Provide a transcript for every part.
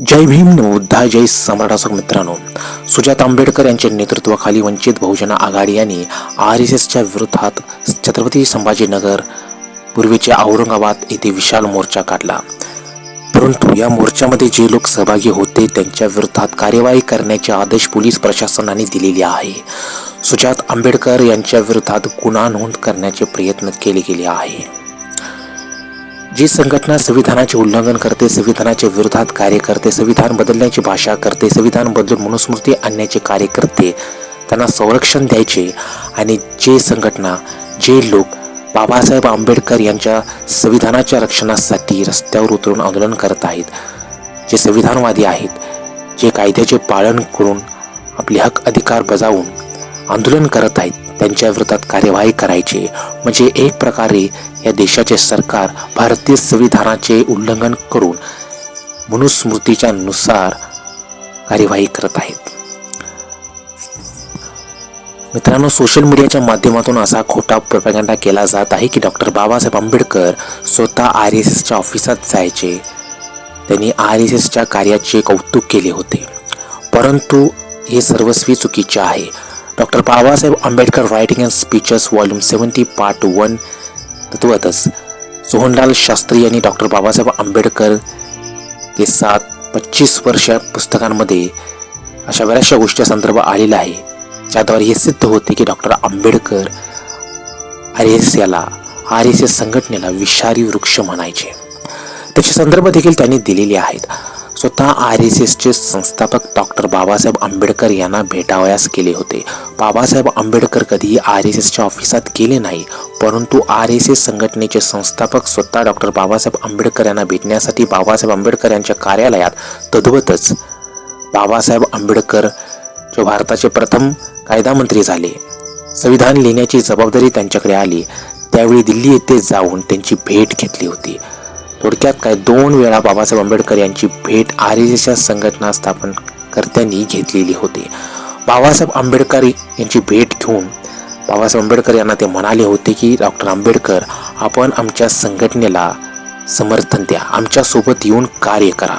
जय भीम नवोद्धा जय सम्राटासक मित्रांनो. सुजात आंबेडकर यांच्या नेतृत्वाखाली वंचित बहुजन आघाडी यांनी आर एस एसच्या विरोधात छत्रपती संभाजीनगर पूर्वीचे औरंगाबाद येथे विशाल मोर्चा काढला. परंतु या मोर्चामध्ये जे लोक सहभागी होते त्यांच्या विरोधात कार्यवाही करण्याचे आदेश पोलीस प्रशासनाने दिलेले आहे. सुजात आंबेडकर यांच्या विरोधात गुन्हा नोंद करण्याचे प्रयत्न केले गेले आहे. जी संघटना संविधानाचे उल्लंघन करते संविधानाच्या विरोधात कार्य करते संविधान बदलण्याची भाषा करते संविधान बदलून मनुस्मृती आणण्याचे कार्य करते त्यांना संरक्षण द्यायचे आणि जे संघटना जे लोक बाबासाहेब आंबेडकर यांच्या संविधानाच्या रक्षणासाठी रस्त्यावर उतरून आंदोलन करत आहेत जे संविधानवादी आहेत जे कायद्याचे पालन करून आपले हक अधिकार बजावून आंदोलन करत आहेत त्यांच्या विरोधात कार्यवाही करायची. म्हणजे एक प्रकारे या देशाचे सरकार भारतीय संविधानाचे उल्लंघन करून मनुस्मृतीच्या नुसार कार्यवाही करत आहेत. मित्रांनो सोशल मीडियाच्या माध्यमातून असा खोटा प्रपगंडा केला जात आहे की डॉक्टर बाबासाहेब आंबेडकर स्वतः आर एस एसच्या ऑफिसात जायचे. त्यांनी आर एस एसच्या कार्याचे कौतुक केले होते. परंतु हे सर्वस्वी चुकीचे आहे. Doctor Babasaheb Ambedkar writing and speeches volume seventy part one. तत्वतच Sohanlal Shastri यांनी डॉक्टर बाबासाहेब आंबेडकर के सात पच्चीस वर्ष पुस्तकांमध्ये अशा बऱ्याचशा गोष्टी संदर्भ आलेला आहे ज्याद्वारे हे सिद्ध होते की डॉक्टर आंबेडकर आर एस याला आर एस एस संघटनेला विषारी वृक्ष म्हणायचे. त्याचे संदर्भ देखील त्यांनी दिलेले आहेत. स्वतः आर एस एसचे संस्थापक डॉक्टर बाबासाहेब आंबेडकर यांना भेटावयास केले होते. बाबासाहेब आंबेडकर कधीही आर एस एसच्या ऑफिसात गेले नाही परंतु आर एस एस संघटनेचे संस्थापक स्वतः डॉक्टर बाबासाहेब आंबेडकर यांना भेटण्यासाठी बाबासाहेब आंबेडकर यांच्या कार्यालयात तद्वतच बाबासाहेब आंबेडकर जे भारताचे प्रथम कायदा मंत्री झाले. संविधान लिहिण्याची जबाबदारी त्यांच्याकडे आली. त्यावेळी दिल्ली येथे जाऊन त्यांची भेट घेतली होती. थोडक्यात काय दोन वेळा बाबासाहेब आंबेडकर यांची भेट आर एस एसच्या संघटना स्थापन कर्त्यांनी घेतलेली होती. बाबासाहेब आंबेडकर यांची भेट घेऊन बाबासाहेब आंबेडकर यांना ते म्हणाले होते की डॉक्टर आंबेडकर आपण आमच्या संघटनेला समर्थन द्या. आमच्यासोबत येऊन कार्य करा.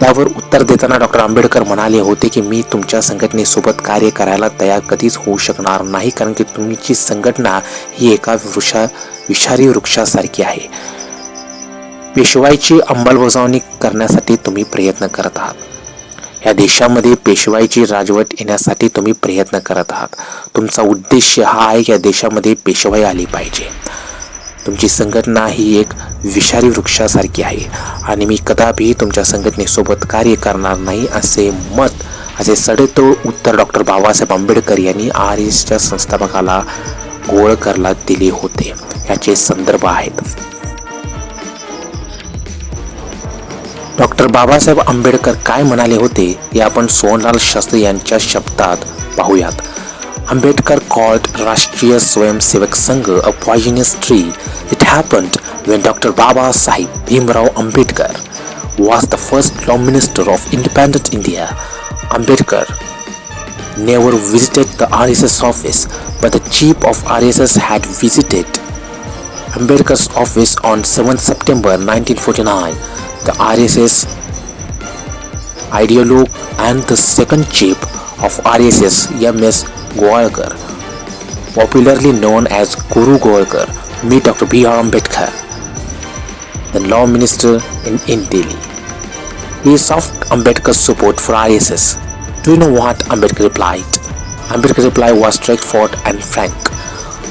त्यावर उत्तर देताना डॉक्टर आंबेडकर म्हणाले होते की मी तुमच्या संघटनेसोबत कार्य करायला तयार कधीच होऊ शकणार नाही कारण की तुमची संघटना ही एका वृक्षा विषारी वृक्षासारखी आहे. पेशवाईची अंमलबजावणी करण्यासाठी तुम्ही प्रयत्न करत आहात. या देशामध्ये पेशवाईची राजवट येण्यासाठी तुम्ही प्रयत्न करत आहात. तुमचा उद्देश हा आहे की या देशामध्ये पेशवाई आली पाहिजे. तुमची संघटना ही एक विषारी वृक्षासारखी आहे आणि मी कदापि तुमच्या संघटनेसोबत कार्य करणार नाही असे मत असे सडेतोड उत्तर डॉक्टर बाबासाहेब आंबेडकर यांनी आर एसच्या संस्थापकाला गोळकरला दिले होते. याचे संदर्भ आहेत. डॉक्टर बाबासाहेब आंबेडकर काय म्हणाले होते हे आपण सोनलाल शास्त्री यांच्या शब्दात पाहूयात Ambedkar called Rashtriya Swayamsevak Sangh a poisonous tree it happened when Dr. Baba Sahib Bhimrao Ambedkar was the first law minister of independent India. Ambedkar never visited the RSS office, but the chief of RSS had visited Ambedkar's office on 7 September 1949. The RSS ideologue and the second chief of RSS, M.S. Goalkar, popularly known as Guru Goalkar, met Dr. B.R. Ambedkar, the law minister in, in Delhi. He sought Ambedkar's support for RSS. Do you know what Ambedkar replied? Ambedkar's reply was straightforward and frank.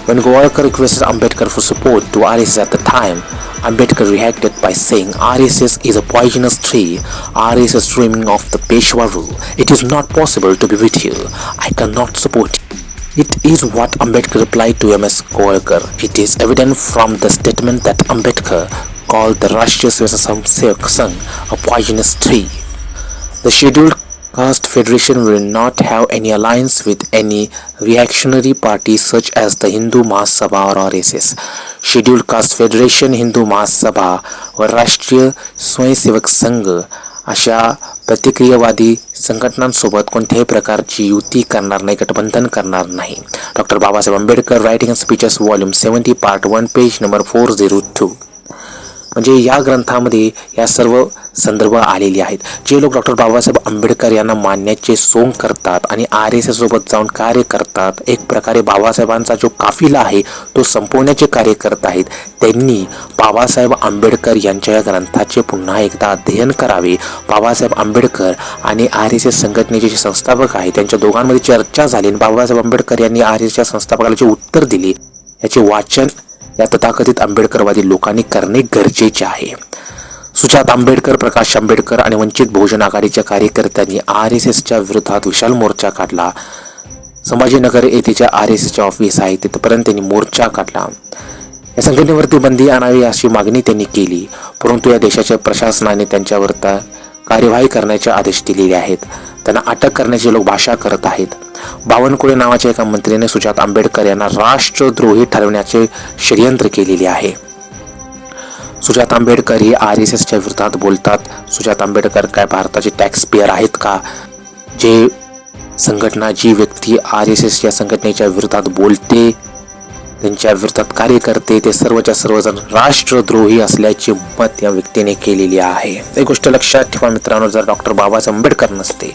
When Goalkar requested Ambedkar for support to RSS at the time, Ambedkar reacted by saying RSS is a poisonous tree. RSS dreaming of the Peshwa rule. It is not possible to be with you. I cannot support you. It is what Ambedkar replied to MS Goalkar. It is evident from the statement that Ambedkar called the Rashtriya Swayamsevak Sangh a poisonous tree. The scheduled caste federation will not have any alliance with any reactionary party such as the Hindu Mahasabha or RSS. Scheduled caste federation Hindu Mahasabha व राष्ट्रीय स्वयंसेवक संघ अशा प्रतिक्रियावादी संघटनांसोबत कोणत्याही प्रकारची युती करणार नाही गठबंधन करणार नाही. Doctor Babasaheb Ambedkar writing speeches volume seventy part one page number four zero two म्हणजे या ग्रंथामध्ये या सर्व संदर्भ आलेले आहेत. जे लोक डॉक्टर बाबासाहेब आंबेडकर यांना मानण्याचे सोंग करतात आणि आर एस एससोबत जाऊन कार्य करतात एक प्रकारे बाबासाहेबांचा जो काफिला आहे तो संपवण्याचे कार्य करत आहेत. त्यांनी बाबासाहेब आंबेडकर यांच्या या ग्रंथाचे पुन्हा एकदा अध्ययन करावे. बाबासाहेब आंबेडकर आणि आर एस एस संघटनेचे जे संस्थापक आहेत त्यांच्या दोघांमध्ये चर्चा झाली आणि बाबासाहेब आंबेडकर यांनी आर एस एसच्या संस्थापकाला जे उत्तर दिले याचे वाचन या तथाकथित आंबेडकरवादी लोकांनी करणे गरजेचे आहे. सुजात आंबेडकर प्रकाश आंबेडकर आणि वंचित बहुजन आघाडीच्या कार्यकर्त्यांनी आर एस एसच्या विरोधात विशाल मोर्चा काढला. संभाजीनगर येथेच्या आर एस एसच्या ऑफिस आहे. तिथपर्यंत त्यांनी मोर्चा काढला. या संघटनेवरती बंदी आणावी अशी मागणी त्यांनी केली. परंतु या देशाच्या प्रशासनाने त्यांच्यावर कार्यवाही करण्याचे आदेश दिलेले आहेत. त्यांना अटक करण्याचे लोक भाषा करत आहेत. बावनकुळे नावाच्या एका मंत्रीने सुजात आंबेडकर यांना राष्ट्रद्रोही ठरवण्याचे षडयंत्र केलेले आहे. सुजात आंबेडकर ही आर एस एसच्या विरोधात बोलतात. सुजात आंबेडकर काय भारताचे टॅक्स पेअर आहेत का? जे संघटना जी व्यक्ती आर एस एस या संघटनेच्या विरोधात बोलते त्यांच्या विरोधात कार्य करते ते सर्वच्या सर्वजण राष्ट्रद्रोही असल्याचे मत या व्यक्तीने केलेली आहे. एक गोष्ट लक्षात ठेवा मित्रांनो जर डॉक्टर बाबासाहेब आंबेडकर नसते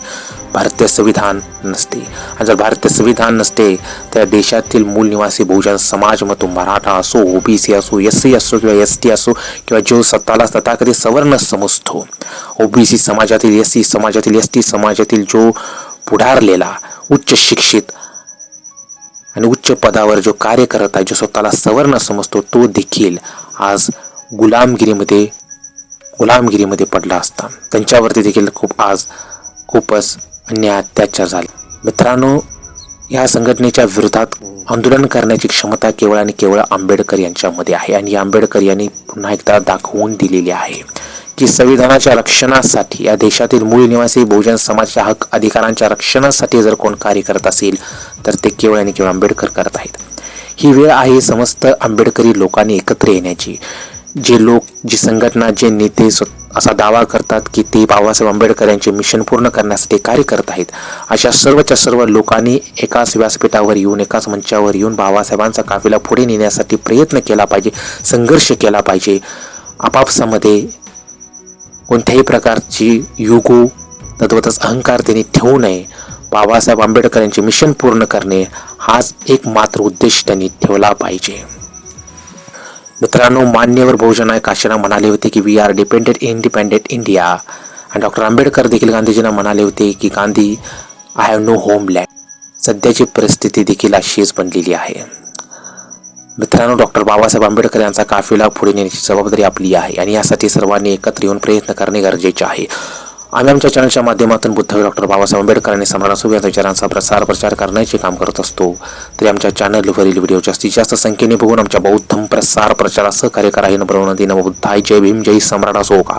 भारतीय संविधान नसते. आणि जर भारतीय संविधान नसते तर देशातील मूल निवासी बहुजन समाज मग तो मराठा असो ओबीसी असो एस सी असो किंवा एस टी असो किंवा जो स्वतःला तथाकथित सवर्ण समजतो. ओबीसी समाजातील एस सी समाजातील एस टी समाजातील जो पुढारलेला उच्च शिक्षित आणि उच्च पदावर जो कार्य करत आहे जो स्वतःला सवर्ण समजतो तो देखील आज गुलामगिरीमध्ये गुलामगिरीमध्ये पडला असता. त्यांच्यावरती देखील खूप आज खूपच अन्याय अत्याचार झाले. मित्रांनो या संघटनेच्या विरोधात आंदोलन करण्याची क्षमता केवळ आणि केवळ आंबेडकर यांच्यामध्ये आहे आणि आंबेडकर यांनी पुन्हा एकदा दाखवून दिलेली आहे की संविधानाच्या रक्षणासाठी या देशातील मूळ निवासी बहुजन समाजाच्या हक अधिकारांच्या रक्षणासाठी जर कोण कार्य करत असेल तर ते केवळ आणि केवळ आंबेडकर करत आहेत. ही वेळ आहे समस्त आंबेडकरी लोकांनी एकत्र येण्याची. जे लोक जी संघटना जे नेते असा दावा करतात की ते बाबासाहेब आंबेडकर यांचे मिशन पूर्ण करण्यासाठी कार्य करत आहेत. अशा सर्वच्या सर्व लोकांनी एकाच व्यासपीठावर येऊन एकाच मंचावर येऊन बाबासाहेबांचा काफिला पुढे नेण्यासाठी प्रयत्न केला पाहिजे संघर्ष केला पाहिजे. आपापसामध्ये कोणत्याही प्रकारची युगो तद्वतच अहंकार त्यांनी ठेवू नये. बाबासाहेब आंबेडकर यांचे मिशन पूर्ण करणे हाच एक मात्र उद्देश त्यांनी ठेवला पाहिजे. मित्रांनो मान्यवर बहुजन नायक काशीराम म्हणाले होते की we are dependent independent India आणि डॉक्टर आंबेडकर देखील गांधीजींना म्हणाले होते की Gandhi I have no homeland सध्याची परिस्थिती देखील अशीच बनलेली आहे. मित्रांनो डॉक्टर बाबासाहेब आंबेडकर यांचा काफिला पुढे नेण्याची जबाबदारी आपली आहे आणि यासाठी सर्वांनी एकत्र येऊन प्रयत्न करणे गरजेचे आहे. आम्ही आमच्या चॅनलच्या माध्यमातून बुद्धवी डॉक्टर बाबासाहेब आंबेडकर आणि सम्राट सुरू विचारांचा प्रसार प्रचार करण्याचे काम करत असतो. तरी आमच्या चॅनलवरील व्हिडिओ जास्तीत जास्त संख्येने बघून आमच्या बौद्धम प्रसार प्रचारासह कार्य करा हे नवनदी नवबुद्धाय जय भीम जय सम्राट असो का?